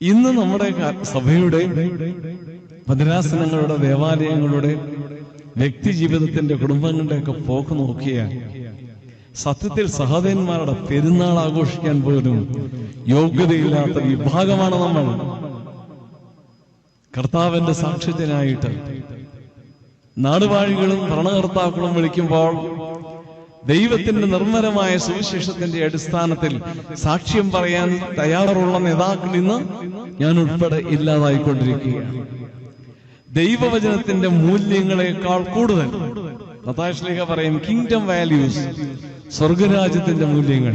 ഇന്ന് നമ്മുടെ സഭയുടെ ഭദ്രാസനങ്ങളുടെ ദേവാലയങ്ങളുടെ വ്യക്തി ജീവിതത്തിന്റെ കുടുംബങ്ങളുടെ ഒക്കെ പോക്ക് നോക്കിയാൽ സത്യത്തിൽ സഹോദരന്മാരുടെ പെരുന്നാൾ ആഘോഷിക്കാൻ പോലും യോഗ്യതയില്ലാത്ത വിഭാഗമാണ് നമ്മൾ. കർത്താവിന്റെ സാക്ഷ്യത്തിനായിട്ട് നാടുവാഴികളും ഭരണകർത്താക്കളും വിളിക്കുമ്പോൾ ദൈവത്തിന്റെ നിർമ്മലമായ സുവിശേഷത്തിന്റെ അടിസ്ഥാനത്തിൽ സാക്ഷ്യം പറയാൻ തയ്യാറുള്ള നേതാക്കൾ ഇന്ന് ഞാൻ ഉൾപ്പെടെ ഇല്ലാതായിക്കൊണ്ടിരിക്കുകയാണ്. ദൈവവചനത്തിന്റെ മൂല്യങ്ങളെക്കാൾ കൂടുതൽ. നതാശ്ലേഖ പറയും കിങ്ഡം വാല്യൂസ് സ്വർഗരാജ്യത്തിന്റെ മൂല്യങ്ങൾ.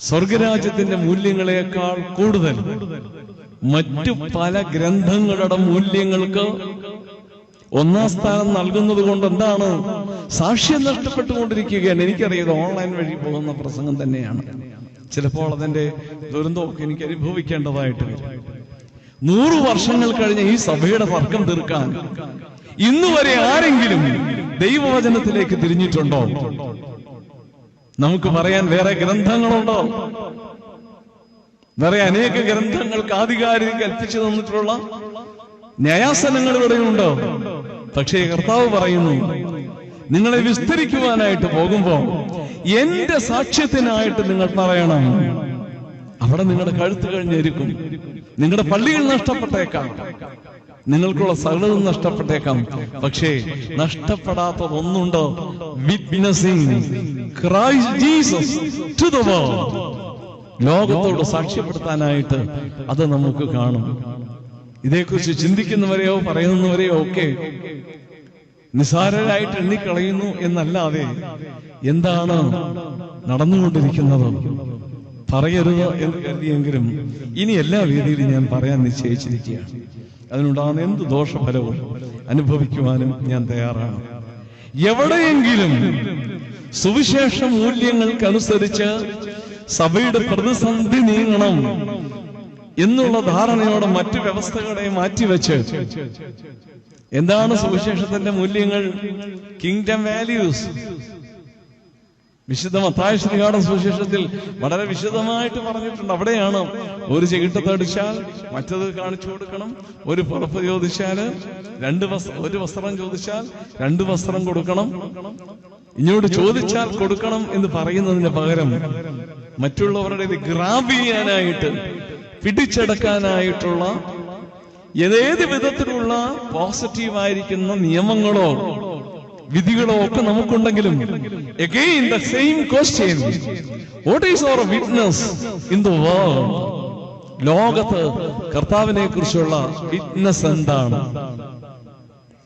സ്വർഗരാജ്യത്തിന്റെ മൂല്യങ്ങളെക്കാൾ കൂടുതൽ മറ്റു പല ഗ്രന്ഥങ്ങളുടെ മൂല്യങ്ങൾക്ക് ഒന്നാം സ്ഥാനം നൽകുന്നത് കൊണ്ട് എന്താണ് സാക്ഷ്യം നഷ്ടപ്പെട്ടുകൊണ്ടിരിക്കുകയാണ്. എനിക്കറിയത് ഓൺലൈൻ വഴി പോകുന്ന പ്രസംഗം തന്നെയാണ്. ചിലപ്പോൾ അതിന്റെ ദുരന്തമൊക്കെ എനിക്ക് അനുഭവിക്കേണ്ടതായിട്ട് വരും. നൂറു വർഷങ്ങൾ കഴിഞ്ഞ ഈ സഭയുടെ തർക്കം തീർക്കാൻ ഇന്ന് വരെ ആരെങ്കിലും ദൈവവചനത്തിലേക്ക് തിരിഞ്ഞിട്ടുണ്ടോ? നമുക്ക് പറയാൻ വേറെ ഗ്രന്ഥങ്ങളുണ്ടോ? വേറെ അനേക ഗ്രന്ഥങ്ങൾക്ക് ആധികാരിക കൽപ്പിച്ചു തന്നിട്ടുള്ള ന്യായാസനങ്ങൾ ഇവിടെയുണ്ടോ? പക്ഷേ കർത്താവ് പറയുന്നു നിങ്ങളെ വിസ്തരിക്കുവാനായിട്ട് പോകുമ്പോൾ എന്റെ സാക്ഷ്യത്തിനായിട്ട് നിങ്ങൾ പറയണം അവിടെ നിങ്ങളുടെ കഴുത്ത് കഴിഞ്ഞിരിക്കും. നിങ്ങളുടെ പള്ളികൾ നഷ്ടപ്പെട്ടേക്കാം. നിങ്ങൾക്കുള്ള സകലതും നഷ്ടപ്പെട്ടേക്കാം. പക്ഷേ നഷ്ടപ്പെടാത്തതൊന്നുണ്ടോ? Witnessing Christ Jesus to world ലോകത്തോട് സാക്ഷ്യപ്പെടുത്താനായിട്ട് അത് നമുക്ക് കാണും. ഇതേക്കുറിച്ച് ചിന്തിക്കുന്നവരെയോ പറയുന്നവരെയോ ഒക്കെ നിസാരരായിട്ട് എണ്ണിക്കളയുന്നു എന്നല്ലാതെ എന്താണ് നടന്നുകൊണ്ടിരിക്കുന്നത്? പറയരുത് എന്ന് കരുതിയെങ്കിലും ഇനി എല്ലാ വേദിയിലും ഞാൻ പറയാൻ നിശ്ചയിച്ചിരിക്കുകയാണ്. അതിനുണ്ടാകുന്ന എന്ത് ദോഷഫലവും അനുഭവിക്കുവാനും ഞാൻ തയ്യാറാണ്. എവിടെയെങ്കിലും സുവിശേഷ മൂല്യങ്ങൾക്കനുസരിച്ച് സഭയുടെ പ്രതിസന്ധി നീങ്ങണം. എന്നുള്ള ധാരണയോടെ മറ്റു വ്യവസ്ഥകളെ മാറ്റിവെച്ച് എന്താണ് സുവിശേഷത്തിന്റെ മൂല്യങ്ങൾ? കിങ്ഡം വാല്യൂസ് വിശുദ്ധ മത്തായ ശ്രീകാട സുവിശേഷത്തിൽ വളരെ വിശദമായിട്ട് പറഞ്ഞിട്ടുണ്ട്. അവിടെയാണ് ഒരു ചെകിട്ടത്തടിച്ചാൽ മറ്റത് കാണിച്ചു കൊടുക്കണം ഒരു പുറപ്പ് ചോദിച്ചാൽ രണ്ട് വസ്ത്രം ഒരു വസ്ത്രം ചോദിച്ചാൽ രണ്ട് വസ്ത്രം കൊടുക്കണം ഇങ്ങോട്ട് ചോദിച്ചാൽ കൊടുക്കണം എന്ന് പറയുന്നതിന് പകരം മറ്റുള്ളവരുടെ ഇത് ഗ്രാബ് ചെയ്യാനായിട്ട് പിടിച്ചെടുക്കാനായിട്ടുള്ള ഏതേത് വിധത്തിലുള്ള പോസിറ്റീവായിരിക്കുന്ന നിയമങ്ങളോ വിധികളോ ഒക്കെ നമുക്കുണ്ടെങ്കിലും again the same question what is our witness in the world ലോകത്ത് കർത്താവിനെ കുറിച്ചുള്ള വിറ്റ്നസ് എന്താണ്?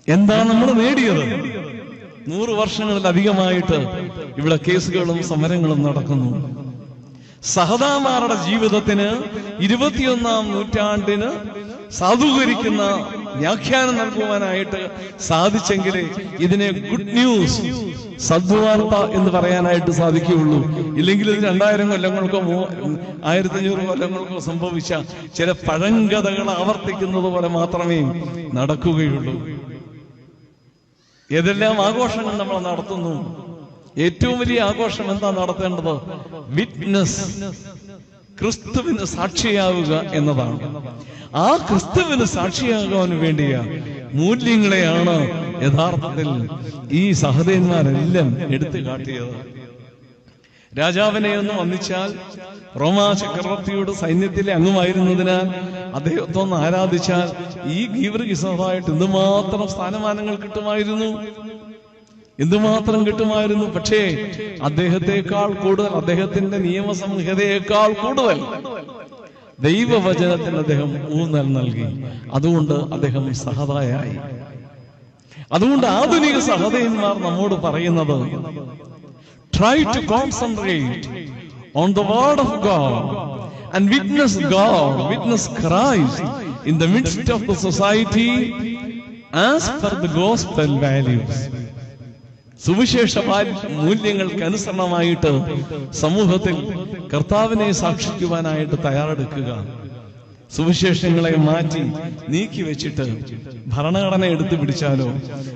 എന്താണ് നമ്മൾ നേടിയത്? നൂറ് വർഷങ്ങളിലധികമായിട്ട് ഇവിടെ കേസുകളും സമരങ്ങളും നടക്കുന്നു. സഹതാമാരുടെ ജീവിതത്തിന് ഇരുപത്തിയൊന്നാം നൂറ്റാണ്ടിന് സാധൂകരിക്കുന്ന വ്യാഖ്യാനം നൽകുവാനായിട്ട് സാധിച്ചെങ്കിൽ ഇതിനെ ഗുഡ് ന്യൂസ് സദ്വാർത്ത എന്ന് പറയാനായിട്ട് സാധിക്കുകയുള്ളൂ. ഇല്ലെങ്കിൽ ഇത് രണ്ടായിരം കൊല്ലങ്ങൾക്കോ മൂ ആയിരത്തി അഞ്ഞൂറ് കൊല്ലങ്ങൾക്കോ സംഭവിച്ച ചില പഴങ്കഥകൾ ആവർത്തിക്കുന്നത് പോലെ മാത്രമേ നടക്കുകയുള്ളൂ. ഏതെല്ലാം ആഘോഷങ്ങൾ നമ്മൾ നടത്തുന്നു? ഏറ്റവും വലിയ ആഘോഷം എന്താ നടത്തേണ്ടത്? വിറ്റ്നസ് ക്രിസ്തുവിന് സാക്ഷിയാവുക എന്നതാണ്. ആ ക്രിസ്തുവിന് സാക്ഷിയാകാൻ വേണ്ടിയ മൂല്യങ്ങളെയാണ് യഥാർത്ഥത്തിൽ ഈ സഹദേന്മാരെല്ലാം എടുത്തു കാട്ടിയത്. രാജാവിനെ ഒന്ന് വന്നിച്ചാൽ റോമാ ചക്രവർത്തിയുടെ സൈന്യത്തിലെ അംഗമായിരുന്നതിനാൽ അദ്ദേഹത്തെ ഒന്ന് ആരാധിച്ചാൽ ഈ ഗീവർഗിസമായിട്ട് എന്തുമാത്രം സ്ഥാനമാനങ്ങൾ കിട്ടുമായിരുന്നു? എന്തുമാത്രം കിട്ടുമായിരുന്നു? പക്ഷേ അദ്ദേഹത്തെക്കാൾ കൂടുതൽ അദ്ദേഹത്തിന്റെ നിയമസംഹിതയേക്കാൾ കൂടുതൽ ദൈവവചനത്തിന് അദ്ദേഹം ഊന്നൽ നൽകി. അതുകൊണ്ട് അദ്ദേഹം സഹതായായി. അതുകൊണ്ട് ആധുനിക സഹതയന്മാർ നമ്മോട് പറയുന്നത് try to concentrate on the word of God and witness God witness Christ in the midst of the society as per the gospel values സുവിശേഷ മൂല്യങ്ങൾക്ക് അനുസരണമായിട്ട് സമൂഹത്തിൽ കർത്താവിനെ സാക്ഷിക്കുവാനായിട്ട് തയ്യാറെടുക്കുക. സുവിശേഷങ്ങളെ മാറ്റി നീക്കി വെച്ചിട്ട് ഭരണഘടന എടുത്തു പിടിച്ചാലോ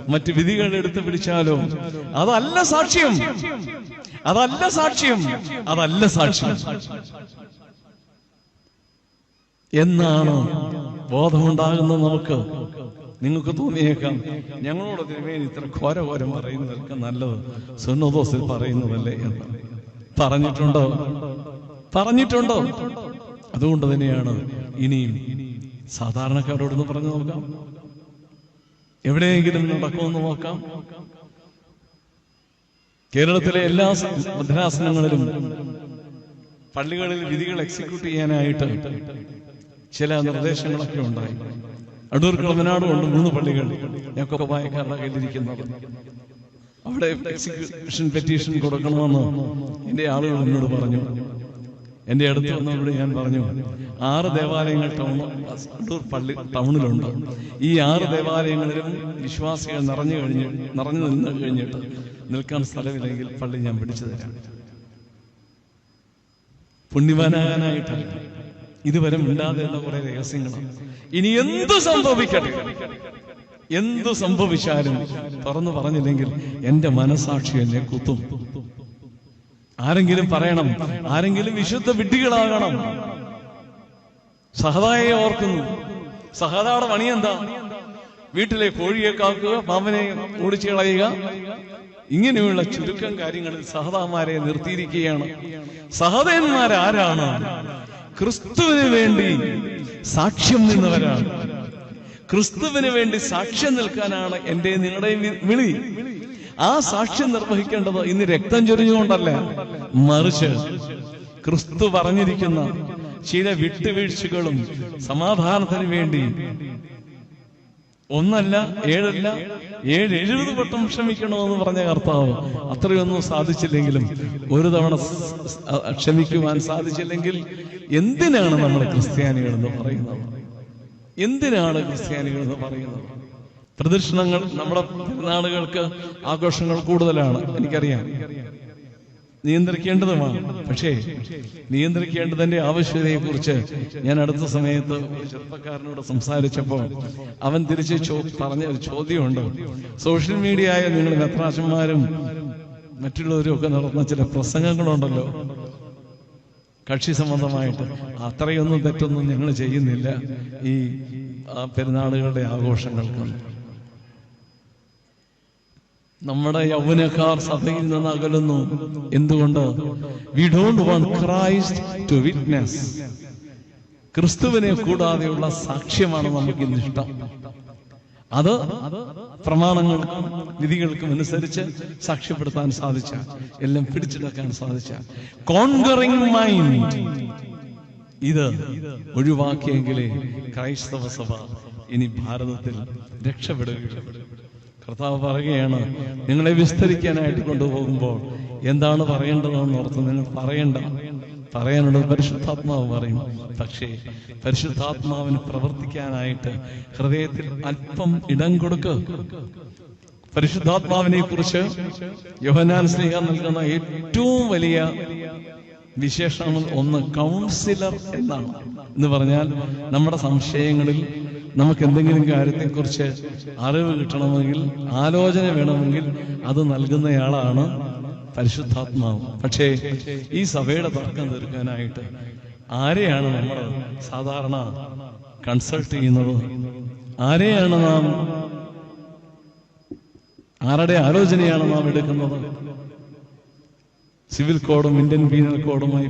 മറ്റ് വിധികൾ എടുത്തു പിടിച്ചാലോ അതല്ല സാക്ഷ്യം. അതല്ല സാക്ഷ്യം. അതല്ല സാക്ഷ്യം. എന്നാണ് ബോധമുണ്ടാകുന്നത് നമുക്ക്. നിങ്ങൾക്ക് തോന്നിയേക്കാം. ഞങ്ങളോട് തിരുമേൻ ഇത്ര ഘോര ഘോരം പറയുന്നതൊക്കെ നല്ലത്. സുന്നദോസിൽ പറയുന്നതല്ലേ എന്ന്. പറഞ്ഞിട്ടുണ്ടോ? പറഞ്ഞിട്ടുണ്ടോ? അതുകൊണ്ട് തന്നെയാണ് ഇനിയും സാധാരണക്കാരോടൊന്ന് പറഞ്ഞു നോക്കാം. എവിടെയെങ്കിലും നടക്കുമെന്ന് നോക്കാം. കേരളത്തിലെ എല്ലാ മദ്രാസനങ്ങളിലും പള്ളികളിൽ വിധികൾ എക്സിക്യൂട്ട് ചെയ്യാനായിട്ട് ചില നിർദ്ദേശങ്ങളൊക്കെ ഉണ്ടായി. അടൂർ കളമനാടും കൊണ്ട് മൂന്ന് പള്ളികൾ ഞങ്ങൾക്ക് വായക്കാരുടെ കയ്യിലിരിക്കുന്നത് അവിടെ എക്സിക്യൂഷൻ പെറ്റീഷൻ കൊടുക്കണമെന്ന് എന്റെ ആളുകൾ എന്നോട് പറഞ്ഞു. എന്റെ അടുത്ത് വന്നവരോട് ഞാൻ പറഞ്ഞു ആറ് ദേവാലയങ്ങൾ ടൗൺ അടൂർ പള്ളി ടൗണിലുണ്ട്. ഈ ആറ് ദേവാലയങ്ങളിലും വിശ്വാസികൾ നിറഞ്ഞു കഴിഞ്ഞ് നിറഞ്ഞു നിന്ന് കഴിഞ്ഞിട്ട് നിൽക്കാൻ സ്ഥലമില്ലെങ്കിൽ പള്ളി ഞാൻ പിടിച്ചു തരാം. പുണ്യവാനാകാനായിട്ടല്ല ഇതുവരെ എന്ന കുറെ രഹസ്യങ്ങളാണ് ഇനി എന്തു സംഭവിക്കട്ടെ? എന്തു സംഭവിച്ചാലും തുറന്നു പറഞ്ഞില്ലെങ്കിൽ എന്റെ മനസാക്ഷി എന്നെ കുത്തും. ആരെങ്കിലും പറയണം ആരെങ്കിലും വിശുദ്ധ വിഡ്ഢികളാകണം. സഹതായെ ഓർക്കുന്നു. സഹതയുടെ പണി എന്താ? വീട്ടിലെ കോഴിയെ കാക്കുക പാമ്പനെ ഓടിച്ചു കളയുക. ഇങ്ങനെയുള്ള ചുരുക്കം കാര്യങ്ങളിൽ സഹതാമാരെ നിർത്തിയിരിക്കുകയാണ്. സഹതന്മാരാരാണ് ക്രിസ്തുവിന് വേണ്ടി സാക്ഷ്യം നിന്നവരാണ്. ക്രിസ്തുവിന് വേണ്ടി സാക്ഷ്യം നിൽക്കാനാണ് എന്റെ നിങ്ങളുടെയും വിളി. ആ സാക്ഷ്യം നിർവഹിക്കേണ്ടത് ഇന്ന് രക്തം ചൊരിഞ്ഞുകൊണ്ടല്ല മറിച്ച് ക്രിസ്തു പറഞ്ഞിരിക്കുന്ന ചില വിട്ടുവീഴ്ചകളും സമാധാനത്തിന് വേണ്ടി. ഒന്നല്ല ഏഴല്ല ഏഴ് എഴുപത് വട്ടം ക്ഷമിക്കണമെന്ന് പറഞ്ഞ കർത്താവ് അത്രയൊന്നും സാധിച്ചില്ലെങ്കിലും ഒരു തവണ ക്ഷമിക്കുവാൻ സാധിച്ചില്ലെങ്കിൽ എന്തിനാണ് നമ്മൾ ക്രിസ്ത്യാനികൾ എന്ന് പറയുന്നത്? എന്തിനാണ് ക്രിസ്ത്യാനികൾ എന്ന് പറയുന്നത്? പ്രദർശനങ്ങൾ നമ്മുടെ നാടുകൾക്ക് ആഘോഷങ്ങൾ കൂടുതലാണ് എനിക്കറിയാം. നിയന്ത്രിക്കേണ്ടതുമാണ്. പക്ഷേ നിയന്ത്രിക്കേണ്ടതിന്റെ ആവശ്യതയെ കുറിച്ച് ഞാൻ അടുത്ത സമയത്ത് ചെറുപ്പക്കാരനോട് സംസാരിച്ചപ്പോൾ അവൻ തിരിച്ച് പറഞ്ഞ ഒരു ചോദ്യമുണ്ട്. സോഷ്യൽ മീഡിയ ആയ നിങ്ങൾ മെത്രാശന്മാരും മറ്റുള്ളവരും ഒക്കെ നടത്തുന്ന ചില പ്രസംഗങ്ങളുണ്ടല്ലോ. കക്ഷി സംബന്ധമായിട്ട് അത്രയൊന്നും തെറ്റൊന്നും ഞങ്ങൾ ചെയ്യുന്നില്ല ഈ പെരുന്നാളുകളുടെ ആഘോഷങ്ങൾക്കും. നമ്മുടെ യൗവനക്കാർ സഭയിൽ നിന്ന് അകലുന്നു. എന്തുകൊണ്ട്? We don't want Christ to witness ക്രിസ്തുവിനെ കൂടാതെയുള്ള സാക്ഷ്യമാണ് നമുക്ക് ഇന്ന് ഇഷ്ടം. അത് പ്രമാണങ്ങൾക്കും വിധികൾക്കും അനുസരിച്ച് സാക്ഷ്യപ്പെടുത്താൻ സാധിച്ച എല്ലാം പിടിച്ചെടുക്കാൻ സാധിച്ച കോൺകറിംഗ് മൈൻഡ് ഇത് ഒഴിവാക്കിയെങ്കിലേ ക്രൈസ്തവ സഭ ഇനി ഭാരതത്തിൽ രക്ഷപ്പെടുകയുള്ളൂ. കർത്താവ് പറയുകയാണ് നിങ്ങളെ വിസ്തരിക്കാനായിട്ട് കൊണ്ടുപോകുമ്പോൾ എന്താണ് പറയേണ്ടതെന്ന് ഓർത്ത് നിങ്ങൾ പറയണ്ട. പറയാനുള്ളത് പരിശുദ്ധാത്മാവ് പറയും. പക്ഷേ പരിശുദ്ധാത്മാവിന് പ്രവർത്തിക്കാനായിട്ട് ഹൃദയത്തിൽ അല്പം ഇടം കൊടുക്ക്. പരിശുദ്ധാത്മാവിനെ കുറിച്ച് യോഹനാൻ സ്നേഹ നൽകുന്ന ഏറ്റവും വലിയ വിശേഷങ്ങൾ ഒന്ന് കൗൺസിലർ എന്നാണ്. എന്ന് പറഞ്ഞാൽ നമ്മുടെ സംശയങ്ങളിൽ നമുക്ക് എന്തെങ്കിലും കാര്യത്തെക്കുറിച്ച് അറിവ് കിട്ടണമെങ്കിൽ ആലോചന വേണമെങ്കിൽ അത് നൽകുന്നയാളാണ് പരിശുദ്ധാത്മാവ്. പക്ഷേ ഈ സഭയുടെ തർക്കം തീർക്കാനായിട്ട് ആരെയാണ് നമ്മൾ സാധാരണ കൺസൾട്ട് ചെയ്യുന്നത്? ആരെയാണ് നാം ആരുടെ ആലോചനയാണ് നാം എടുക്കുന്നത്? സിവിൽ കോഡും ഇന്ത്യൻ പീനൽ കോഡുമായി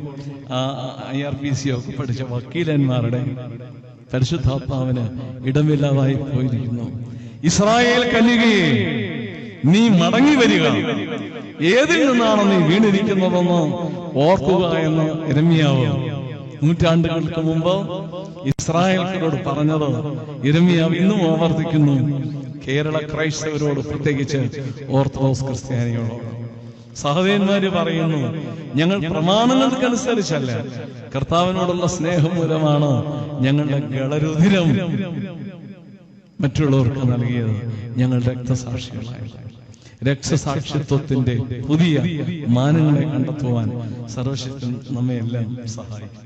ഐ ആർ പി സി ഒക്കെ പഠിച്ച വക്കീലന്മാരുടെ പരിശുദ്ധാത്മാവിന് ഇടമില്ലാതായി പോയിരിക്കുന്നു. ഇസ്രായേൽ കന്യകയെ നീ മടങ്ങി വരിക. ഏതിൽ നിന്നാണ് നീ വീണിരിക്കുന്നതെന്ന് ഓർക്കുക എന്ന് ഇരമ്യാവ് നൂറ്റാണ്ടുകൾക്ക് മുമ്പ് ഇസ്രായേൽക്കാരോട് പറഞ്ഞത്. ഇരമ്യാവ് ഇന്നും ആവർത്തിക്കുന്നു. കേരള ക്രൈസ്തവരോട് പ്രത്യേകിച്ച് ഓർത്തഡോക്സ് ക്രിസ്ത്യാനികളോട്. സഹോദരന്മാര് പറയുന്നു ഞങ്ങൾ പ്രമാണങ്ങൾക്കനുസരിച്ചല്ല. കർത്താവിനോടുള്ള സ്നേഹം മൂലമാണ് ഞങ്ങളുടെ ഗളരുതിരം മറ്റുള്ളവർക്ക് നൽകിയത്. ഞങ്ങൾ രക്തസാക്ഷികളായി. രക്തസാക്ഷിത്വത്തിന്റെ പുതിയ മാനങ്ങളെ കണ്ടെത്തുവാൻ സർവശക്തൻ നമ്മെ എല്ലാം സഹായിക്കും.